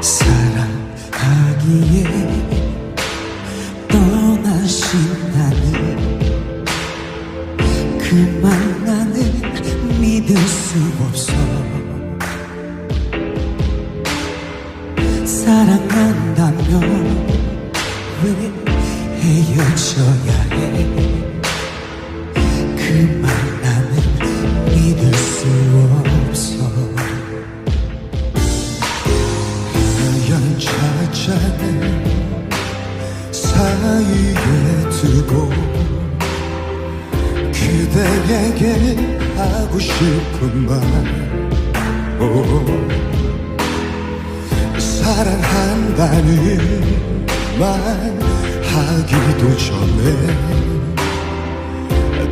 사랑하기에 떠나신다는 그만 나는 믿을 수 없어. 사랑한다면 왜 헤어져야 찾아낸 사이에 두고 그대에게 하고 싶은 말. 오, 사랑한다는 말 하기도 전에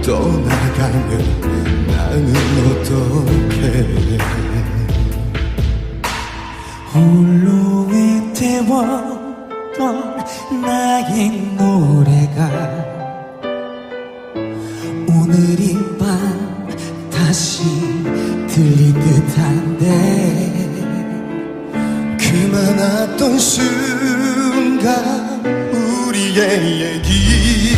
떠나가면 나는 어떤 외웠던 나의 노래가 오늘 이 밤 다시 들릴 듯한데 그 많았던 순간 우리의 얘기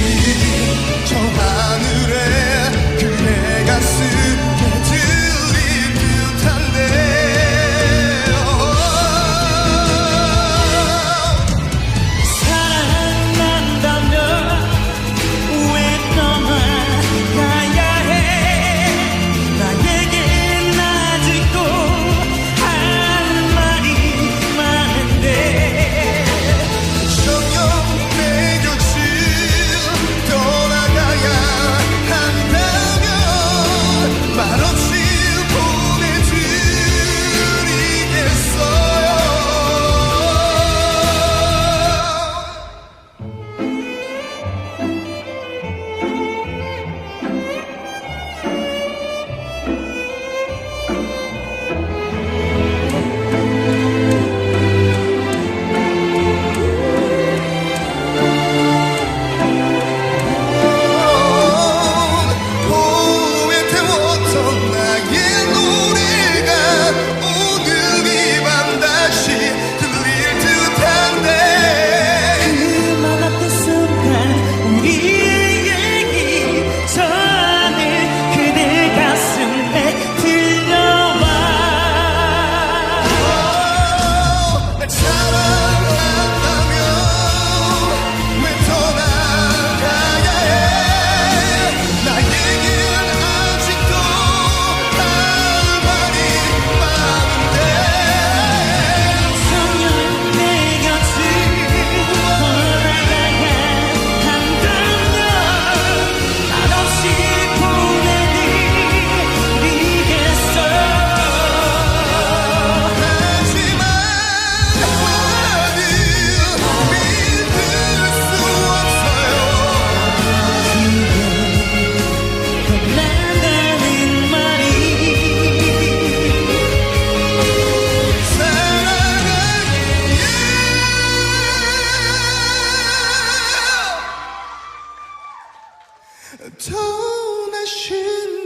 떠나신다는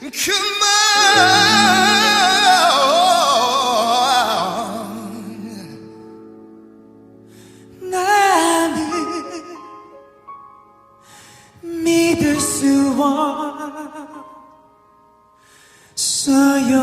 그 말. 나는 믿을 수 없어요.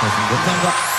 再请您看看。